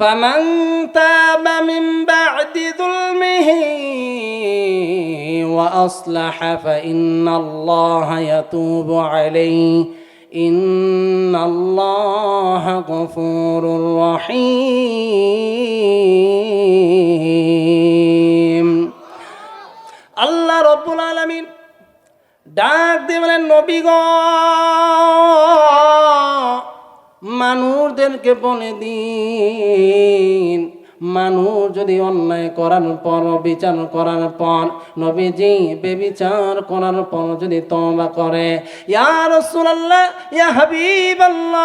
فمن تاب من بعد ظلمه وأصلح فإن الله يتوب عليه إن الله غفور رحيم আল্লাহ রব্বুল আলামিন ডাক দিয়ে বলেন নবী গো মানুষদেরকে বলে দিন। মানুষ যদি অন্যায় করার পর, বিচার করার পর, নবীজি বেবিচার করার পর যদি তওবা করে, ইয়া রাসূলুল্লাহ, ইয়া হাবিবাল্লাহ,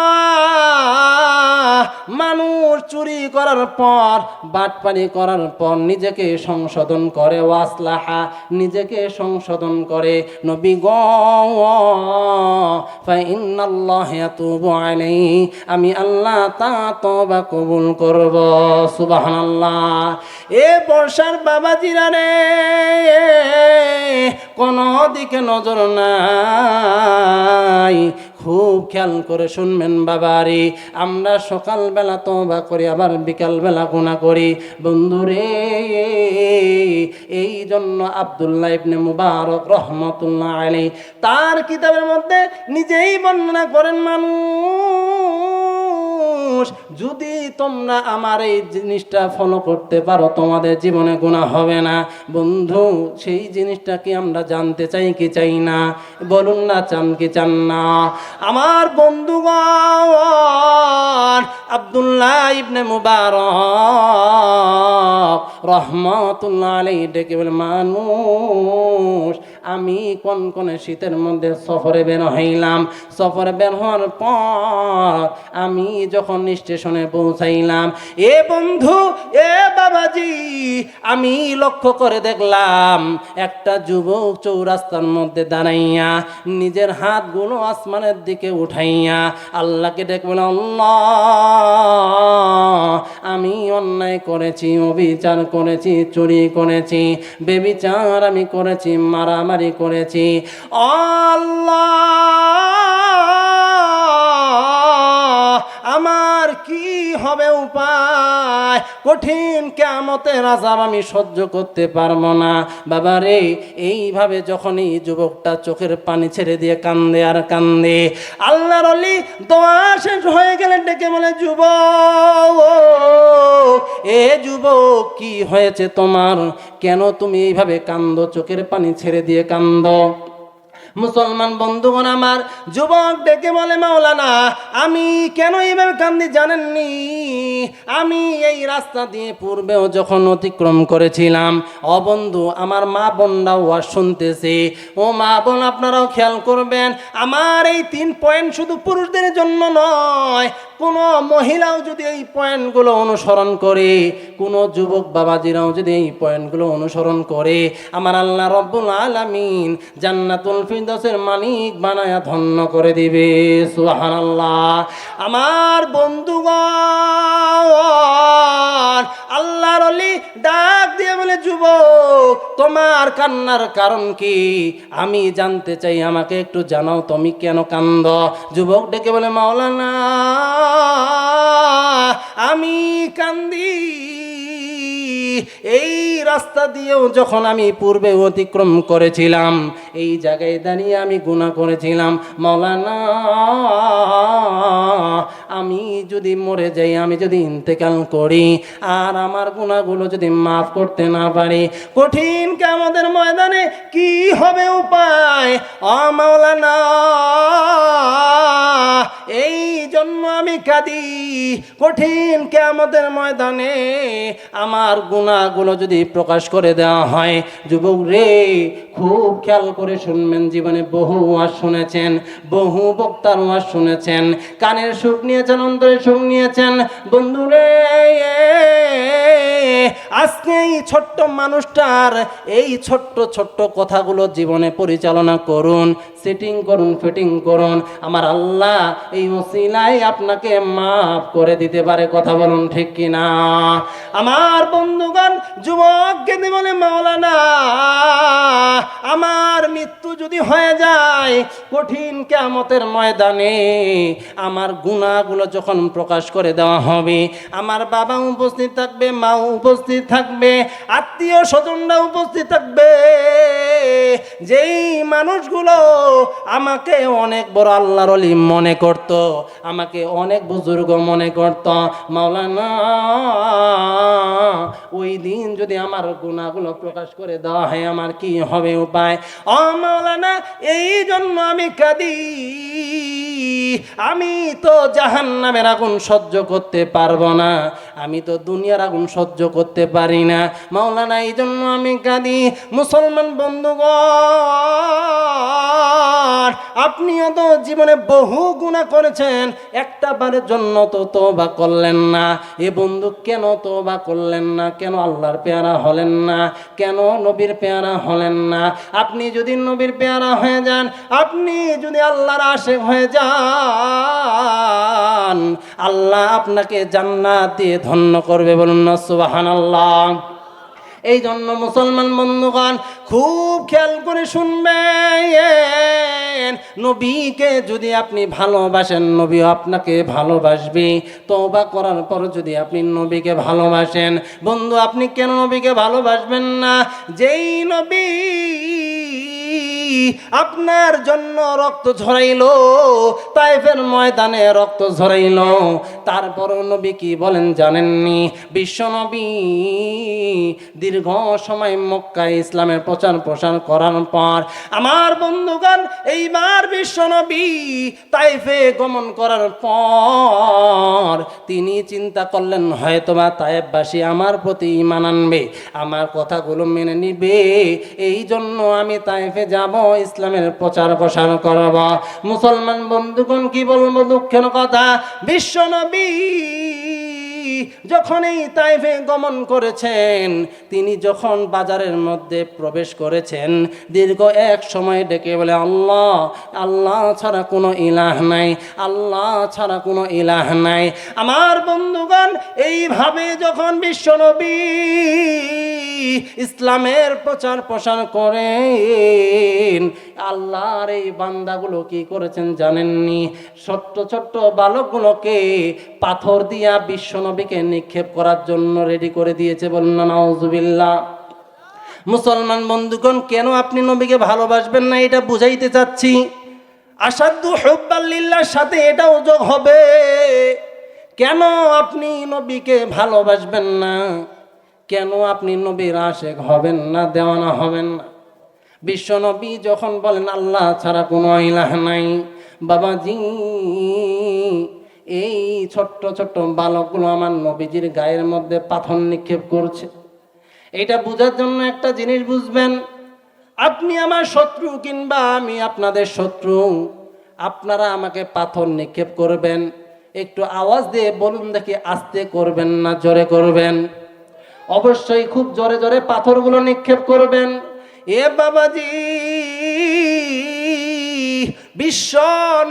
মানুষ চুরি করার পর, বাটপানি করার পর নিজেকে সংশোধন করে ওয়াসলাহা নিজেকে সংশোধন করে, নবী গ আমি আল্লাহ তা তওবা কবুল করব সুবহানাল্লাহ। এ বর্ষার বাবা জিরানে কোনো দিকে নজর নাই। খুব খেয়াল করে শুনবেন বাবারে। আমরা সকালবেলা তবা করি, আবার বিকালবেলা গুণা করি। বন্ধুরে এই জন্য আবদুল্লাহ ইবনে মুবারক রহমতুল্লাহ আলী তার কিতাবের মধ্যে নিজেই বর্ণনা করেন, মানুষ, যদি তোমরা আমার এই জিনিসটা ফলো করতে পারো, তোমাদের জীবনে গুণা হবে না। বন্ধু, সেই জিনিসটা কি আমরা জানতে চাই, কি চাই না? বলুন না, চান কি চান না? আমার বন্ধুগণ আবদুল্লাহ ইবনে মুবারক রহমতুল্লাহ আলাই ডেকে বলে মানুষ আমি কোন কোন শীতের মধ্যে সফরে বের হইলাম। সফরে বের হওয়ার পর আমি যখন স্টেশনে পৌঁছাইলাম, এ বন্ধু, এ বাবাজি, আমি লক্ষ্য করে দেখলাম একটা যুবক চৌরাস্তার মধ্যে দাঁড়াইয়া নিজের হাতগুলো আসমানের দিকে উঠাইয়া আল্লাহকে দেখবেন আমি অন্যায় করেছি, অবিচার করেছি, চুরি করেছি, বেবিচার আমি করেছি, মারামারি করেছি। আল্লাহ হবে উপায়। কঠিন কেমতের আজাব আমি সহ্য করতে পারব না। বাবা রে, এইভাবে যখন এই যুবকটা চোখের পানি ছেড়ে দিয়ে কান্দে আর কান্দে, আল্লাহর অলি দোয়া শেষ হয়ে গেলে ডেকে বলে, যুবক, এ যুবক, কি হয়েছে তোমার? কেন তুমি এইভাবে কান্দো? চোখের পানি ছেড়ে দিয়ে কান্দো? মুসলমান বন্ধুগণ আমার, যুবক ডেকে বলে, মাওলানা, আমি কেন এইভাবে কান্দি জানেননি? আমি এই রাস্তা দিয়ে পূর্বেও যখন অতিক্রম করেছিলাম অবন্ধু আমার মা বোনরাও আর শুনতেছে। ও মা বোন, আপনারাও খেয়াল করবেন, আমার এই তিন পয়েন্ট শুধু পুরুষদের জন্য নয় কোনো মহিলাও যদি এই পয়েন্টগুলো অনুসরণ করে, কোনো যুবক বাবাজিরাও যদি এই পয়েন্টগুলো অনুসরণ করে, আমার আল্লাহ রব্বুল আলামিন জান্নাতুল ফিরদৌসের মালিক বানায়া ধন্য করে দিবে, সুবহানাল্লাহ। আমার বন্ধুগণ, আল্লাহর অলি ডাক দিয়ে বলে, যুবক, তোমার কান্নার কারণ কি? আমি জানতে চাই, আমাকে একটু জানাও, তুমি কেন কান্দ? যুবক ডেকে বলে, মাওলানা আমি কান্দি। এই রাস্তা দিয়েও যখন আমি পূর্বে অতিক্রম করেছিলাম, এই জায়গায় দাঁড়িয়ে আমি গুণা করেছিলাম, মৌলানা, আমি যদি মরে যাই, আমি যদি ইন্তেকাল করি, আর আমার গুণাগুলো যদি মাফ করতে না পারি, কঠিন আমাদের ময়দানে কি হবে উপায়? অ আমি কাঁদি, কঠিন আমাদের ময়দানে আমার গুণাগুলো যদি প্রকাশ করে দেওয়া হয়, যুবক রে, খুব খেয়াল করে শুনবেন, জীবনে বহু ওয়াজ শুনেছেন, বহু বক্তার ওয়াজ শুনেছেন, কানের সুখ নিয়েছেন, অন্তরে সুখ নিয়েছেন বন্ধুরে আজকে এই ছোট্ট মানুষটার এই ছোট্ট ছোট্ট কথাগুলো জীবনে পরিচালনা করুন সেটিং করুন ফিটিং করুন, আমার আল্লাহ এই ওসিলায় আপনাকে মাফ করে দিতে পারে, কথা বলুন ঠিক কিনা? আমার বন্ধুগণ, যুবক কেঁদে বলে, মাওলানা, আমার মৃত্যু যদি হয়ে যায়, কঠিন কেমতের ময়দানে আমার গুণাগুলো যখন প্রকাশ করে দেওয়া হবে, আমার বাবা উপস্থিত থাকবে, মা উপস্থিত থাকবে, আত্মীয় স্বজনরা উপস্থিত থাকবে। যেই মানুষগুলো আমাকে অনেক বড় আল্লাহর মনে করত, আমাকে অনেক বুজুর্গ মনে করত, মাওলানা, ওই দিন যদি আমার গুণাগুলো প্রকাশ করে দেওয়া হয়, আমার কি হবে উপায়? ও মাওলানা, এই জন্য আমি কাঁদি। আমি তো জাহান নামের আগুন সহ্য করতে পারব না। আমি তো দুনিয়ার আগুন সহ্য করতে পারি না। মাওলানা, এই জন্য আমি কাঁদি। মুসলমান বন্ধুগণ, আপনিও তো জীবনে বহু গুণা করেছেন। একটা বারের জন্য তো তোবা করলেন না। এ বন্ধু কেন তোবা করলেন না? কেন আল্লাহর পেয়ারা হলেন না? কেন নবীর পেয়ারা হলেন না? আপনি যদি নবীর পেয়ারা হয়ে যান, আপনি যদি আল্লাহর আশেক হয়ে যান, আল্লাহ আপনাকে জান্নাত দিয়ে ধন্য করবে বলুন না সুবাহান আল্লাহ এই জন্য মুসলমান বন্ধুগণ, খুব খেয়াল করে শুনবেন। নবীকে যদি আপনি ভালোবাসেন নবী আপনাকে ভালোবাসবে। তবা করার পর যদি আপনি নবীকে ভালোবাসেন, বন্ধু আপনি কেন নবীকে ভালোবাসবেন না? যেই নবী আপনার জন্য রক্ত ঝরাইলো, তাইফের ময়দানে রক্ত ঝরাইল। তারপর নবী কি বলেন জানেননি? বিশ্ব নবী দীর্ঘ সময় মক্কা ইসলামের প্রচার প্রসার করার পর আমার বন্ধুগণ, এইবার বিশ্ব নবী তাইফে গমন করার পর তিনি চিন্তা করলেন, হয়তোবা তায়েববাসী আমার প্রতি ইমান আনবে, আমার কথাগুলো মেনে নিবে এই জন্য আমি তাইফে যাব ইসলামের প্রচার প্রসার করব। মুসলমান বন্ধুগণ কি বলব দুঃখের কথা? বিশ্ব নবী যখন এই তাইফে গমন করেছেন, তিনি যখন বাজারের মধ্যে প্রবেশ করেছেন, দীর্ঘ এক সময় ডেকে বলে, আল্লাহ আল্লাহ ছাড়া কোনো ইলাহ নাই, আল্লাহ ছাড়া কোনো ইলাহ নাই। আমার বন্ধুগণ, এইভাবে যখন বিশ্বনবী ইসলামের প্রচার প্রসার করেন, আল্লাহর এই বান্দাগুলো কি করেছেন জানেননি? ছোট্ট ছোট্ট বালকগুলোকে পাথর দিয়া বিশ্বনবীকে নিক্ষেপ করার জন্য রেডি করে দিয়েছে বলুন নাউজুবিল্লাহ। মুসলমান বন্ধুগণ, কেন আপনি নবীকে ভালোবাসবেন না? এটা বুঝাইতে চাচ্ছি। আসাদু হব্বাল্লিল্লার সাথে এটাও যোগ হবে। কেন আপনি নবীকে ভালোবাসবেন না? কেন আপনি নবীর আশেক হবেন না, দেওয়ানা হবেন না? বিশ্ব নবী যখন বলেন, আল্লাহ ছাড়া কোনো ইলাহ নাই। বাবাজি এই ছোট্ট ছোট্ট বালকগুলো আমার নবীজির গায়ের মধ্যে পাথর নিক্ষেপ করছে। এটা বোঝার জন্য একটা জিনিস বুঝবেন, আপনি আমার শত্রু কিংবা আমি আপনাদের শত্রু, আপনারা আমাকে পাথর নিক্ষেপ করবেন, একটু আওয়াজ দিয়ে বলুন দেখি আস্তে করবেন না জোরে করবেন? অবশ্যই খুব জোরে জোরে পাথরগুলো নিক্ষেপ করবেন। এ বাবাজি! বিশ্ব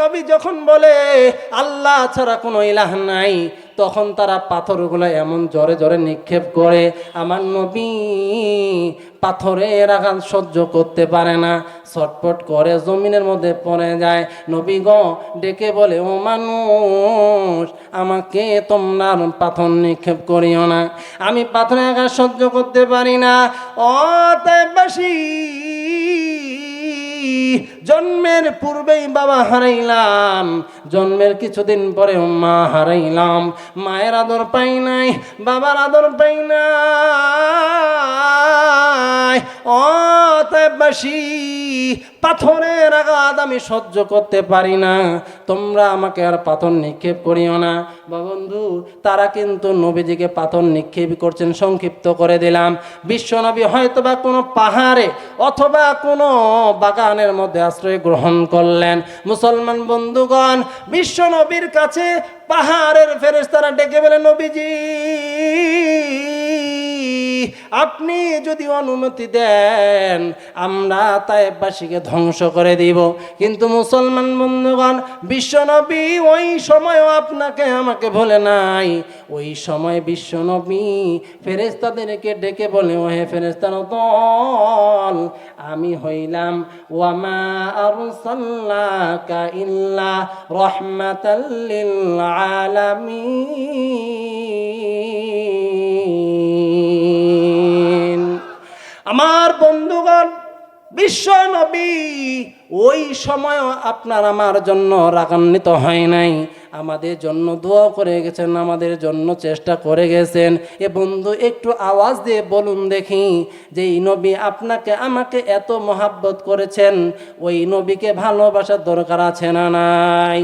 নবী যখন বলে, আল্লাহ ছাড়া কোনো ইলাহ নাই, তখন তারা পাথরগুলো এমন জোরে জোরে নিক্ষেপ করে, আমার নবী পাথরের আঘাত সহ্য করতে পারে না। ছটপট করে জমিনের মধ্যে পড়ে যায়। নবী গ ডেকে বলে, ও মানুষ, আমাকে তোমরা পাথর নিক্ষেপ করিও না। আমি পাথরের আঘাত সহ্য করতে পারি না। ও তাইবাসী জন্মের পূর্বেই বাবা হারাইলাম। জন্মের কিছুদিন পরে মা হারাইলাম। মায়ের আদর পাই নাই, বাবার আদর পাই নাই। ও তাইবাসী পাথরের আঘাত আমি সহ্য করতে পারি না। তোমরা আমাকে আর পাথর নিক্ষেপ করিও না। বন্ধু তারা কিন্তু নবীজিকে পাথর নিক্ষেপ করছেন, সংক্ষিপ্ত করে দিলাম। বিশ্বনবী হয়তো বা কোনো পাহাড়ে অথবা কোনো বাগানের মধ্যে আশ্রয় গ্রহণ করলেন। মুসলমান বন্ধুগণ বিশ্বনবীর কাছে পাহাড়ের ফেরেস্তারা ডেকে বলে নবীজি! আপনি যদি অনুমতি দেন, আমরা তাইবাসীকে ধ্বংস করে দিব। কিন্তু মুসলমান বন্ধুগণ, বিশ্বনবী ওই সময়ও আপনাকে আমাকে বলে নাই। ওই সময় বিশ্বনবী ফেরেস্তাদেরকে ডেকে বলে, ওহে ফেরেস্তার দল, আমি হইলাম, ওয়ামা আরসাল্লাকা ইল্লা রাহমাতাল লিল আলামিন। বিশ্ব নবী, ওই সময় আপনার আমার জন্য রাগান্বিত হয় নাই। আমাদের জন্য দোয়া করে গেছেন, আমাদের জন্য চেষ্টা করে গেছেন। এ বন্ধু, একটু আওয়াজ দিয়ে বলুন দেখি, যে এই নবী আপনাকে, আমাকে এত মহাব্বত করেছেন, ওই নবীকে ভালোবাসার দরকার আছে না নাই?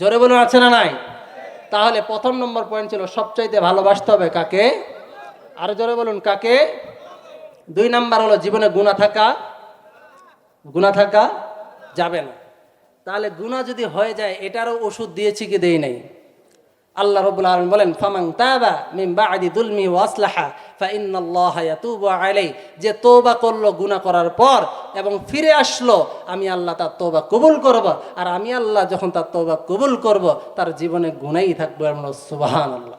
জোরে বলুন, আছে না নাই? তাহলে প্রথম নম্বর পয়েন্ট ছিল, সবচাইতে ভালোবাসতে হবে কাকে? আরও জোরে বলুন, কাকে? দুই নাম্বার হলো জীবনে গুণা থাকা গুণা থাকা যাবে না। তাহলে গুণা যদি হয়ে যায়, এটারও ওষুধ দিয়েছি কি দেই নাই? আল্লাহ রবুল আলম বলেন ফামাং তাবা মিন বাদি দুলমি ওয়াসলাহা আলাই যে তওবা করল, গুনাহ করার পর এবং ফিরে আসলো, আমি আল্লাহ তার তোবা কবুল করব। আর আমি আল্লাহ যখন তার তোবা কবুল করব, তার জীবনে গুনাই থাকবে। আমরা সুবহানাল্লাহ।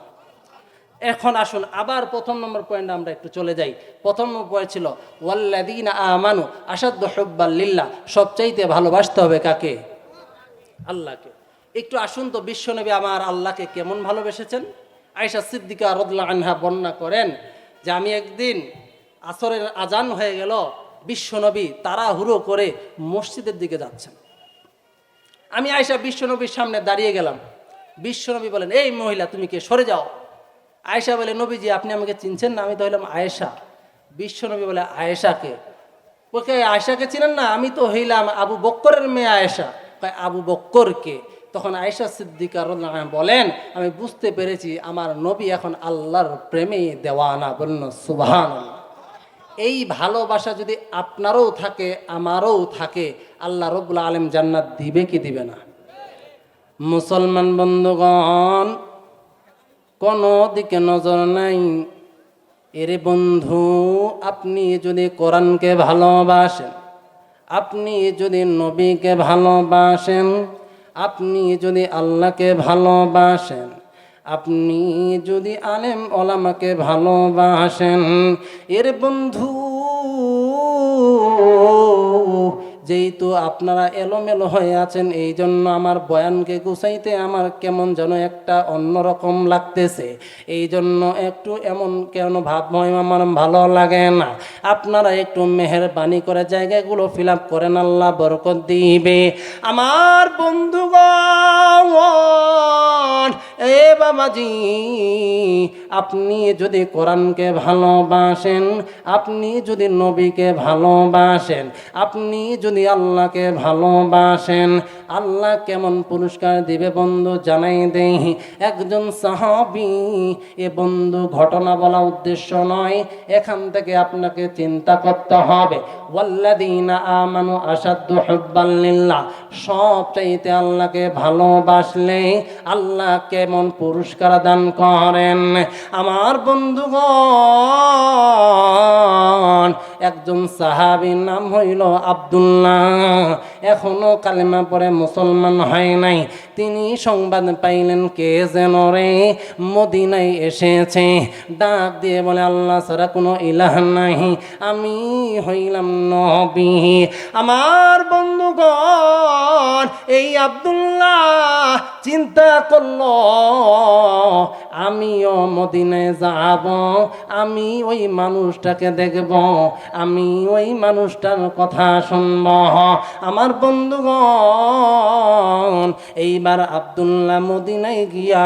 এখন আসুন, আবার প্রথম নম্বর পয়েন্ট আমরা একটু চলে যাই। প্রথম নম্বর পয়েন্ট ছিল ওয়াল্লাদিনা আমানু আসাদ্দ হব্বাল্লিল্লাহ সবচাইতে ভালোবাসতে হবে কাকে? আল্লাহকে। একটু আসুন তো, বিশ্বনবী আমার আল্লাহকে কেমন ভালোবেসেছেন? আয়সা সিদ্দিকা রদুল্লা আনহা বর্ণনা করেন যে, আমি একদিন আসরের আজান হয়ে গেল, বিশ্বনবী তাড়াহুড়ো করে মসজিদের দিকে যাচ্ছেন। আমি আয়সা বিশ্বনবীর সামনে দাঁড়িয়ে গেলাম। বিশ্বনবী বলেন, এই মহিলা, তুমি কে? সরে যাও। আয়েশা বলে, নবীজি, আপনি আমাকে চিনছেন না? আমি তো হইলাম আয়েশা। বিশ্বনবী বলে, আয়েশাকে? ওকে, আয়েশাকে চিনেন না? আমি তো হইলাম আবু বক্করের মেয়ে আয়েশা। কয়, আবু বক্করকে তখন আয়েশা সিদ্দিকা বলেন, আমি বুঝতে পেরেছি আমার নবী এখন আল্লাহর প্রেমেই দেওয়ানা বলল সুবহান এই ভালোবাসা যদি আপনারও থাকে, আমারও থাকে, আল্লাহ রব্বুল আলম জান্নাত দিবে কি দিবে না? মুসলমান বন্ধুগণ কোনো দিকে নজর নাই। এরে বন্ধু, আপনি যদি কোরআনকে ভালোবাসেন, আপনি যদি নবীকে ভালোবাসেন, আপনি যদি আল্লাহকে ভালোবাসেন, আপনি যদি আলেম ওলামাকে ভালোবাসেন, এর বন্ধু যেহেতু আপনারা এলোমেলো হয়ে আছেন এই জন্য আমার বয়ানকে গুছাইতে আমার কেমন যেন একটা অন্যরকম লাগতেছে। এই জন্য একটু এমন কেন ভাব হয় আমার ভালো লাগে না। আপনারা একটু মেহরবানি করে জায়গাগুলো ফিল আপ করেন, আল্লাহ বরকত দিবে। আমার বন্ধুগণ, এ বাবাজি, আপনি যদি কোরআনকে ভালোবাসেন, আপনি যদি নবীকে ভালোবাসেন, আপনি যদি আল্লাহকে ভালোবাসেন। আল্লাহ কেমন পুরস্কার দিবে বন্ধু জানাই দেই। একজন সাহাবি, এ বন্ধু ঘটনা বলা উদ্দেশ্য নয়, এখান থেকে আপনাকে চিন্তা করতে হবে। ওয়াল্লাদিনা আমানু আসাদ্দু সব চাইতে আল্লাহকে ভালোবাসলে আল্লাহ কেমন পুরস্কার দান করেন। আমার বন্ধুগণ, একজন সাহাবীর নাম হইল আব্দুল্লাহ, এখনও কালেমা পরে মুসলমান হয় নাই। তিনি সংবাদ পাইলেন, কে যেন রে? মদিনায় এসেছে। ডাক দিয়ে বলে, আল্লাহ ছাড়া কোনো ইলাহ নাই। আমি হইলাম নবী। আমার বন্ধুগণ, এই আব্দুল্লাহ চিন্তা করল, আমিও মদিনায় যাব। আমি ওই মানুষটাকে দেখব। আমি ওই মানুষটার কথা শুনব। আমার বন্ধুগণ এইবার আব্দুল্লাহ মদিনায় গিয়া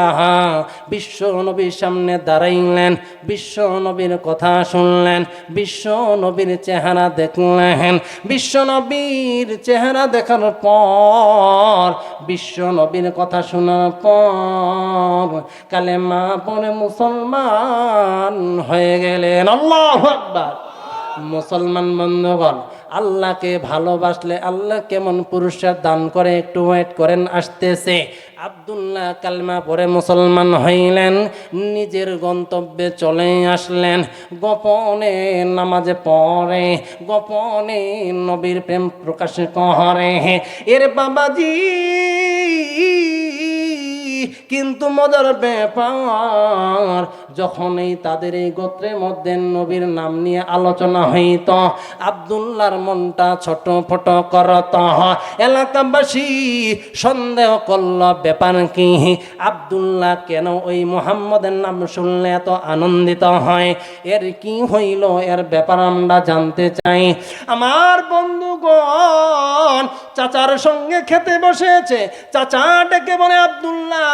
বিশ্ব নবীর সামনে দাঁড়াইলেন, বিশ্ব নবীর কথা শুনলেন, বিশ্ব নবীর চেহারা দেখলেন। বিশ্ব নবীর চেহারা দেখার পর, বিশ্ব নবীর কথা শোনার পর কালেমা পরে মুসলমান হয়ে গেলেন। আল্লাহ মুসলমান বন্ধুগণ আল্লাহকে ভালোবাসলে আল্লাহ কেমন পুরস্কার দান করে? একটু ওয়েট করেন, আসতেছে। আবদুল্লাহ কালমা পরে মুসলমান হইলেন, নিজের গন্তব্যে চলে আসলেন। গোপনে নামাজে পড়ে, গোপনে নবীর প্রেম প্রকাশ করে। এর বাবাজি কিন্তু মজার ব্যাপার, যখনই তাদের এই গোত্রের মধ্যে নবীর নাম নিয়ে আলোচনা হইত, আবদুল্লাহর মনটা ছোট ফট করত। এলাকাবাসী সন্দেহ করল, ব্যাপার কি? আবদুল্লাহ কেন ওই মোহাম্মদের নাম শুনলে এত আনন্দিত হয়? এর কি হইল? এর ব্যাপার আমরা জানতে চাই। আমার বন্ধুগণ, চাচার সঙ্গে খেতে বসেছে। চাচা ডেকে বলে, আবদুল্লাহ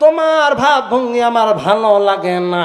তোমার ভাব ভঙ্গি আমার ভালো লাগে না।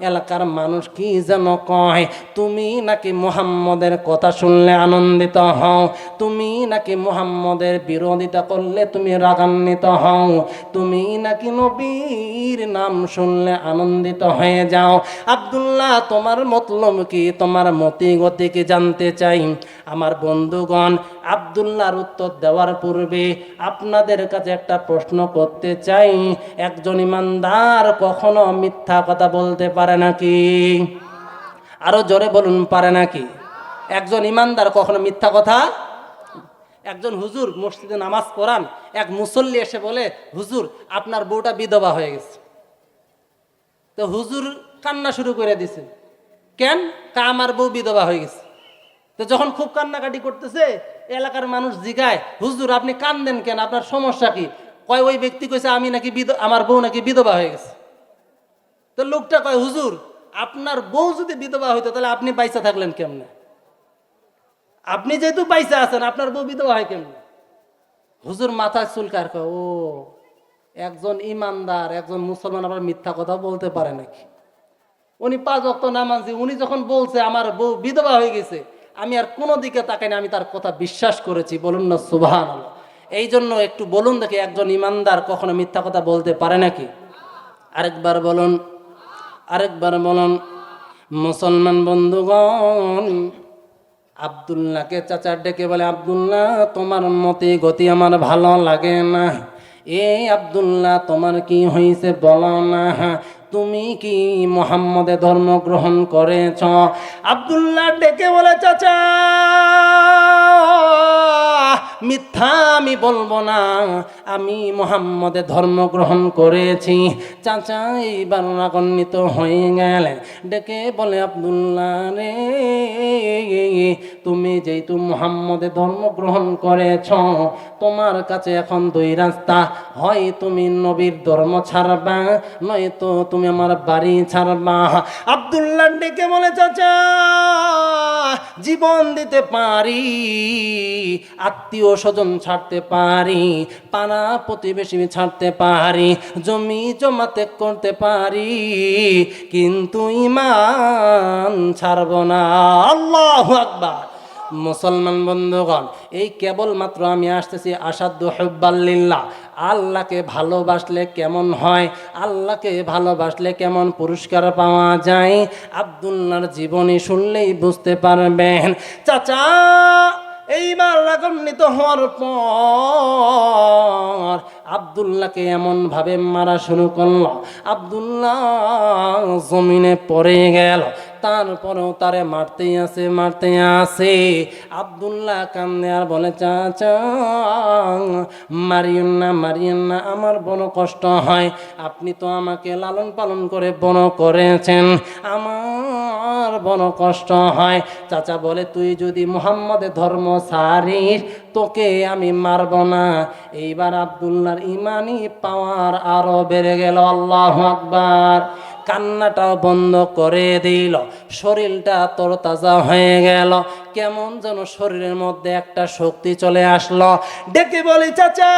এলাকার মানুষ কি যেন কয়, তুমি নাকি মুহাম্মদের কথা শুনলে আনন্দিত হও? তুমি নাকি মুহাম্মদের বিরোধিতা করলে তুমি রাগান্বিত হও? তুমি নাকি নবীর নাম শুনলে আনন্দিত হয়ে যাও? আবদুল্লাহ, তোমার মতলব কি? তোমার মতি গতি কি জানতে চাই? আমার বন্ধুগণ, আবদুল্লাহর উত্তর দেওয়ার পূর্বে আপনাদের কাছে একটা প্রশ্ন করতে চাই। একজন ইমানদার কখনো মিথ্যা কথা বলতে পারে নাকি? আরও জোরে বলুন, পারে নাকি? একজন ইমানদার কখনো মিথ্যা কথা? একজন হুজুর মসজিদে নামাজ পড়ান, এক মুসল্লি এসে বলে, হুজুর, আপনার বউটা বিধবা হয়ে গেছে। তো হুজুর কান্না শুরু করে দিছে। কেন? কা আমার বউ বিধবা হয়ে গেছে। তো যখন খুব কান্নাকাটি করতেছে, এলাকার মানুষ জিগায়, হুজুর, আপনি কান্দেন কেন? আপনার সমস্যা কি? কয়, ওই ব্যক্তি কইছে, আমি নাকি আমার বউ নাকি বিধবা হয়ে গেছে। তো লোকটা কয়, হুজুর, আপনার বউ যদি বিধবা হইতো, তাহলে আপনি পয়সা থাকলেন কেমনে? আপনি যেহেতু পয়সা আছেন, আপনার বউ বিধবা হয় কেমনে? হুজুর মাথায় চুলকার কয়, ও, একজন ইমানদার, একজন মুসলমান আবার মিথ্যা কথা বলতে পারে নাকি? উনি পাঁচ অক্ত নামাজি উনি যখন বলছে, আমার বউ বিধবা হয়ে গেছে, আমি আর কোনো দিকে তাকাই না, আমি তার কথা বিশ্বাস করেছি, বলুন না সুবাহান এই জন্য একটু বলুন দেখি, একজন ইমানদার কখনো মিথ্যা কথা বলতে পারে নাকি? আরেকবার বলুন আরেকবার বলুন, মুসলমান বন্ধুগণ, আবদুল্লাহকে চাচার ডেকে বলে, আবদুল্লাহ, তোমার মতে গতি আমার ভালো লাগে না। এই আবদুল্লাহ, তোমার কি হয়েছে বলো না? তুমি কি মোহাম্মদে ধর্ম গ্রহণ করেছ? আবদুল্লাহ ডেকে বলে, চাচা, মিথ্যা আমি বলব না। আমি মোহাম্মদে ধর্ম গ্রহণ করেছি। চাচা, এইবার রাগান্বিত হয়ে গেলেন ডেকে বলে, আবদুল্লাহ রে, তুমি যেহেতু মোহাম্মদে ধর্ম গ্রহণ করেছ, তোমার কাছে এখন দুই রাস্তা। হয় তুমি নবীর ধর্ম ছাড়বা, নয়তো তুমি আমার বাড়ি ছাড়বা আবদুল্লাহ ডেকে বলে, চাচা, জীবন দিতে পারি, আত্মীয় স্বজন ছাড়তে পারি, পাড়া প্রতিবেশী ছাড়তে পারি, জমি জমাতে করতে পারি, কিন্তু ইমান ছাড়ব না। আল্লাহ আকবার। মুসলমান বন্ধুগণ, এই কেবলমাত্র আমি আসতেছি আসাধ্য হব্বাল্লিল্লাহ আল্লাহকে ভালোবাসলে কেমন হয়? আল্লাহকে ভালোবাসলে কেমন পুরস্কার পাওয়া যায়? আবদুল্লাহর জীবনী শুনলেই বুঝতে পারবেন। চাচা, এইবার রাগান্বিত হওয়ার পর আবদুল্লাহকে এমনভাবে মারা শুরু করল। আবদুল্লাহ জমিনে পড়ে গেল। তারপরেও তারে মারতেই আছে মারতে আছে আবদুল্লাহ কান্দে আর বলে, চাচা, মারিয়েন না মারিয়েন না, আমার বড় কষ্ট হয়। আপনি তো আমাকে লালন পালন করে বড় করেছেন, আমার বড় কষ্ট হয়। চাচা বলে, তুই যদি মুহাম্মদের ধর্ম সারিস তোকে আমি মারব না। এইবার আবদুল্লাহর ইমানি পাওয়ার আরও বেড়ে গেল, আল্লাহ আকবার। কান্নাটাও বন্ধ করে দিল। শরীরটা তরতাজা হয়ে গেল। কেমন যেন শরীরের মধ্যে একটা শক্তি চলে আসলো। ডেকে বলি, চাচা,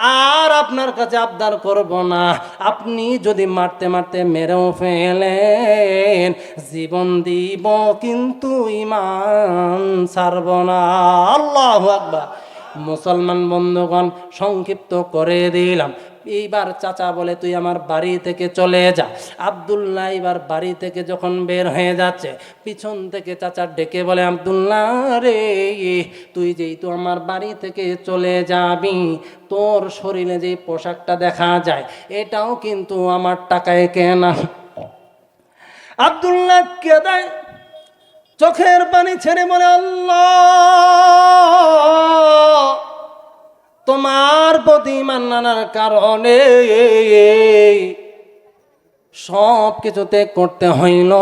আর আপনার কাছে আবদার করব না। আপনি যদি মারতে মারতে মেরেও ফেলেন, জীবন দিব, কিন্তু ইমান ছাড়ব না। আল্লাহ আকবার। মুসলমান বন্ধুগণ, সংক্ষিপ্ত করে দিলাম। এইবার চাচা বলে, তুই আমার বাড়ি থেকে চলে যা। আবদুল্লাহ এবার বাড়ি থেকে যখন বের হয়ে যাচ্ছে, পিছন থেকে চাচা ডেকে বলে, আবদুল্লাহ রে, তুই যেহেতু আমার বাড়ি থেকে চলে যাবি, তোর শরীরে যে পোশাকটা দেখা যায়, এটাও কিন্তু আমার টাকায় কেনা। আবদুল্লাহ কে দেয় চোখের পানি ছেড়ে বলে, আল্লাহ তোমার প্রতি মান্নানার কারণে সব কিছুতে করতে হইল।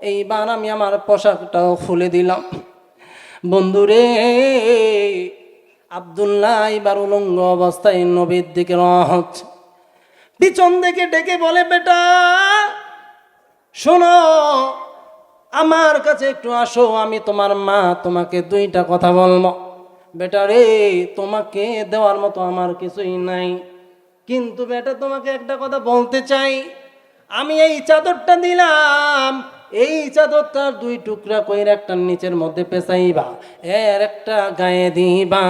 এইবার আমি আমার পোশাকটাও খুলে দিলাম। বন্ধুরে, আবদুল্লাহ এবার উলঙ্গ অবস্থায় নবীর দিকে রওনা হচ্ছে। পিছন থেকে ডেকে বলে, বেটা, শোনো, আমার কাছে একটু আসো, আমি তোমার মা তোমাকে দুইটা কথা বলব। বেটা রে, তোমাকে দেওয়ার মতো আমার কিছুই নাই। কিন্তু বেটা, তোমাকে একটা কথা বলতে চাই। আমি এই চাদরটা দিলাম এই চাদরটার দুই টুকরা কইর একটা নিচের মধ্যে পেঁচাইবা, এর একটা গায়ে দিবা,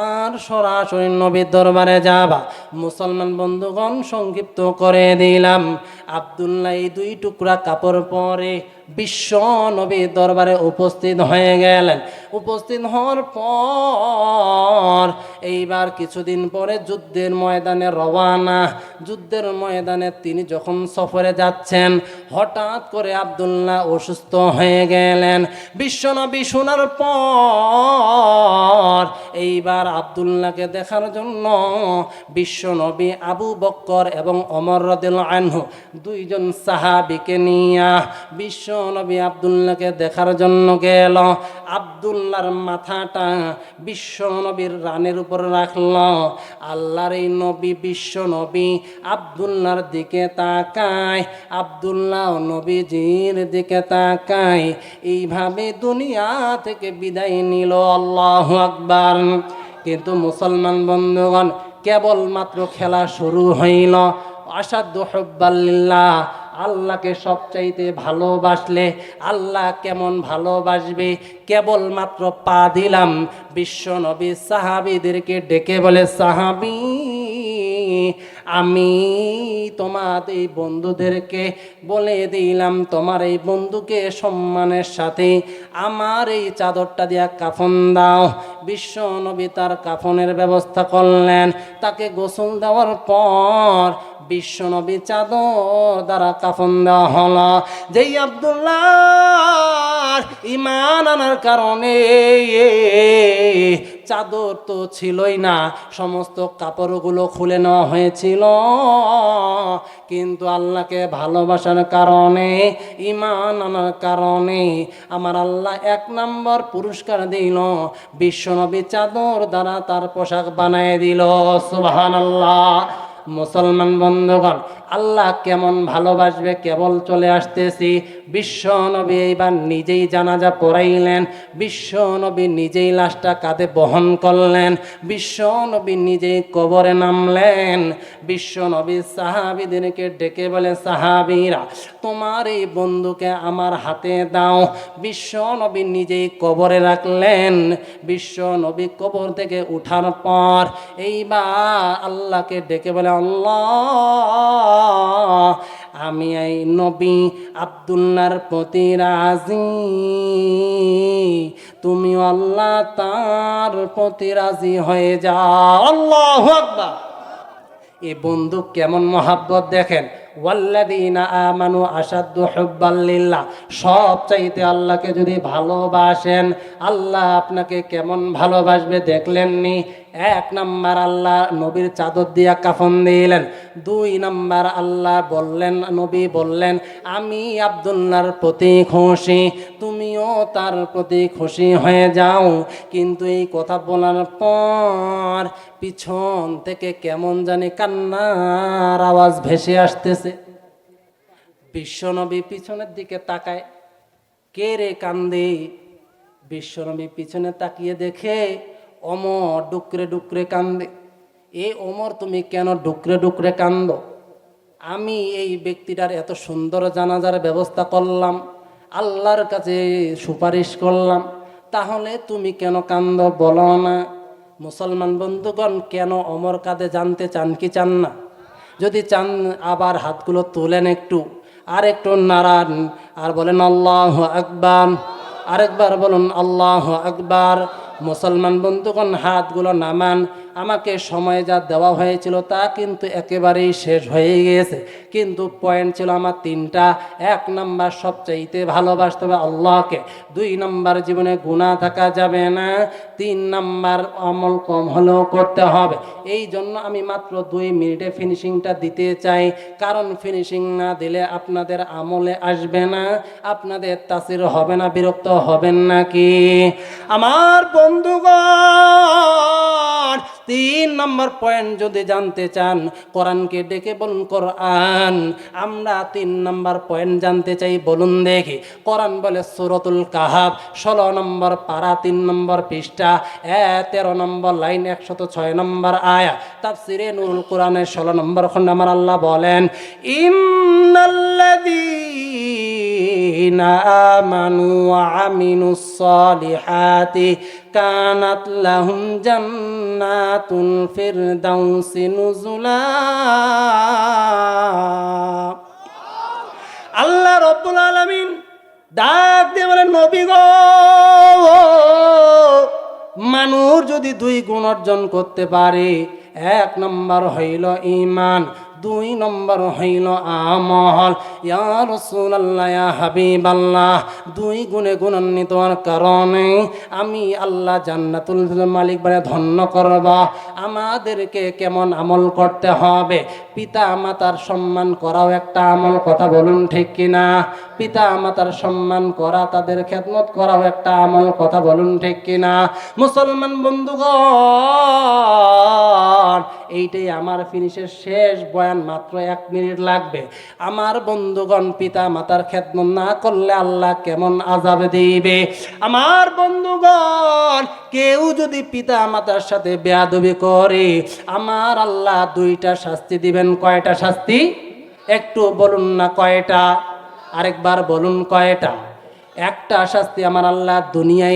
আর সরাসরি নবীর দরবারে যাবা। মুসলমান বন্ধুগণ, সংক্ষিপ্ত করে দিলাম। আবদুল্লাহ এই দুই টুকরা কাপড় পরে বিশ্ব নবীর দরবারে উপস্থিত হয়ে গেলেন। উপস্থিত হওয়ার পর এইবার কিছুদিন পরে যুদ্ধের ময়দানে রওয়ানা। যুদ্ধের ময়দানে তিনি যখন সফরে যাচ্ছেন, হঠাৎ করে আবদুল্লাহ অসুস্থ হয়ে গেলেন। বিশ্বনবী শোনার পর এইবার আবদুল্লাহকে দেখার জন্য বিশ্বনবী আবু বক্কর এবং অমর রদিল আনহু দুইজন সাহাবিকে নিয়া বিশ্ব নবী আবদুল্লাহকে দেখার জন্য গেল। আবদুল্লাহর মাথাটা বিশ্ব নবীর রানের উপর রাখল। আল্লাহর এই নবী বিশ্ব নবী আবদুল্লাহর দিকে তাকায়, আবদুল্লাহ নবীজির দিকে তাকায়। এইভাবে দুনিয়া থেকে বিদায় নিল আল্লাহ আকবার। কিন্তু মুসলমান বন্ধুগণ, কেবলমাত্র খেলা শুরু হইল। আসাধ্য হব্বাল্লিল্লাহ আল্লাহকে সবচাইতে ভালোবাসলে আল্লাহ কেমন ভালোবাসবে? কেবলমাত্র পা দিলাম। বিশ্ব নবী সাহাবিদেরকে ডেকে বলে, সাহাবি, আমি তোমার এই বন্ধুদেরকে বলে দিলাম, তোমার এই বন্ধুকে সম্মানের সাথে আমার এই চাদরটা দিয়া কাফন দাও। বিশ্ব নবী তার কাফনের ব্যবস্থা করলেন। তাকে গোসল দেওয়ার পর বিশ্ব নবী চাদর দ্বারা কাফন দেওয়া হলো। যেই আবদুল্লাহ ইমান আনার কারণে চাদর তো ছিলই না, সমস্ত কাপড়গুলো খুলে নেওয়া হয়েছিল। কিন্তু আল্লাহকে ভালোবাসার কারণে ইমান আনার কারণে আমার আল্লাহ এক নম্বর পুরস্কার দিল বিশ্বনবী চাদর দ্বারা তার পোশাক বানায় দিল। সুবহান আল্লাহ মুসলমান বন্ধুগণ আল্লাহ কেমন ভালোবাসবে কেবল চলে আসতেছি। বিশ্ব নবী এইবার নিজেই জানাজা পড়াইলেন। বিশ্ব নবী নিজেই লাশটা কাঁধে বহন করলেন। বিশ্ব নবী নিজেই কবরে নামলেন। বিশ্ব নবী সাহাবিদেরকে ডেকে বলে, সাহাবিরা, তোমার এই বন্ধুকে আমার হাতে দাও। বিশ্ব নবী নিজেই কবরে রাখলেন। বিশ্ব নবী কবর থেকে উঠার পর এইবার আল্লাহকে ডেকে বলে, আল্লাহ আমি এই নবী আবদুল্লার প্রতি রাজি। তুমি আল্লাহ তার প্রতি রাজি হয়ে যাও। আল্লাহ এই বন্ধু কেমন মহাব্বত দেখেন? ওয়াল্লাদিনা সব চাইতে আল্লাহকে যদি ভালোবাসেন, আল্লাহ আপনাকে কেমন ভালোবাসবে দেখলেননি? এক নাম্বার আল্লাহ নবীর চাদর দিয়া কাফন দিলেন। দুই নাম্বার আল্লাহ বললেন, নবী বললেন, আমি আবদুল্লার প্রতি খুশি, তুমিও তার প্রতি খুশি হয়ে যাও। কিন্তু এই কথা বলার পর পিছন থেকে কেমন জানি কান্নার আওয়াজ ভেসে আসতেছে। বিশ্বনবী পিছনের দিকে তাকায়। কে রে কান্দে? বিশ্বনবী পিছনে তাকিয়ে দেখে অমর ডুকরে ডুকরে কান্দে। এ অমর তুমি কেন ডুকরে ডুকরে কান্দ? আমি এই ব্যক্তিটার এত সুন্দর জানাজার ব্যবস্থা করলাম, আল্লাহর কাছে সুপারিশ করলাম, তাহলে তুমি কেন কান্দ বলো না? মুসলমান বন্ধুগণ, কেন অমর কাঁধে জানতে চান কি চান না? যদি চান, আবার হাতগুলো তোলেন একটু, আর একটু নাড়ান, আর বলেন আল্লাহ আকবার। আরেকবার বলুন, আল্লাহ আকবার। মুসলমান বন্ধুগণ হাতগুলো নামান। আমাকে সময় যা দেওয়া হয়েছিল তা কিন্তু একেবারেই শেষ হয়ে গিয়েছে। কিন্তু পয়েন্ট ছিল আমার তিনটা। এক নাম্বার, সবচাইতে ভালোবাসতে হবে আল্লাহকে। দুই নম্বর, জীবনে গুণা থাকা যাবে না। তিন নম্বর, আমল কম হলেও করতে হবে। এই জন্য আমি মাত্র দুই মিনিটে ফিনিশিংটা দিতে চাই। কারণ ফিনিশিং না দিলে আপনাদের আমলে আসবে না। আপনাদের তাসির হবে না, বিরক্ত হবেন নাকি আমার বন্ধুগণ তিন নম্বর পয়েন্ট যদি জানতে চান, কোরআনকে ডেকে বলুন কোরআন। আমরা তিন নম্বর পয়েন্ট জানতে চাই, বলুন দেখি। কোরআন বলে সুরতুল কাহাব ষোলো নম্বর পারা, তিন নম্বর পৃষ্ঠা, এ তেরো নম্বর লাইন, একশত ছয় নম্বর আয়া। তার তাফসিরে নুরুল কোরআনের ষোলো নম্বর খন্ড আমার আল্লাহ বলেন, ইন্নাল্লাযীনা আমানু ওয়া কানাত লাহুম জান্নাতুল ফিরদাউসি নুজুলা আল্লাহ রব্বুল আলামিন ডাক দিয়ে বলেন, নবী গো, মানুষ যদি দুই গুণ অর্জন করতে পারে, এক নম্বর হইল ইমান দুই নম্বর হইল আমল। ইয়া আল্লাহ ইয়া হাবিবাল্লাহ, দুই গুণে গুণান্বিত হওয়ার কারণে আমি আল্লাহ জান্নাতুল মালিক বলে ধন্য করব। আমাদেরকে কেমন আমল করতে হবে? পিতা মাতার সম্মান করাও একটা আমল, কথা বলুন ঠিক কিনা? পিতা মাতার সম্মান করা, তাদের খেদমত করাও একটা আমল, কথা বলুন ঠিক কিনা? মুসলমান বন্ধুগণ, এইটাই আমার ফিনিশের শেষ বয়ান, মাত্র এক মিনিট লাগবে। আমার বন্ধুগণ, পিতা মাতার খেদমত না করলে আল্লাহ কেমন আজাব দিবে? আমার বন্ধুগণ, কেউ যদি পিতা মাতার সাথে বেয়াদবি করে, আমার আল্লাহ দুইটা শাস্তি দিবেন, কয়টা শাস্তি? একটু বলুন না কয়টা? আরেকবার বলুন কয়টা? একটা শাস্তি আমার আল্লাহ দুনিয়ায়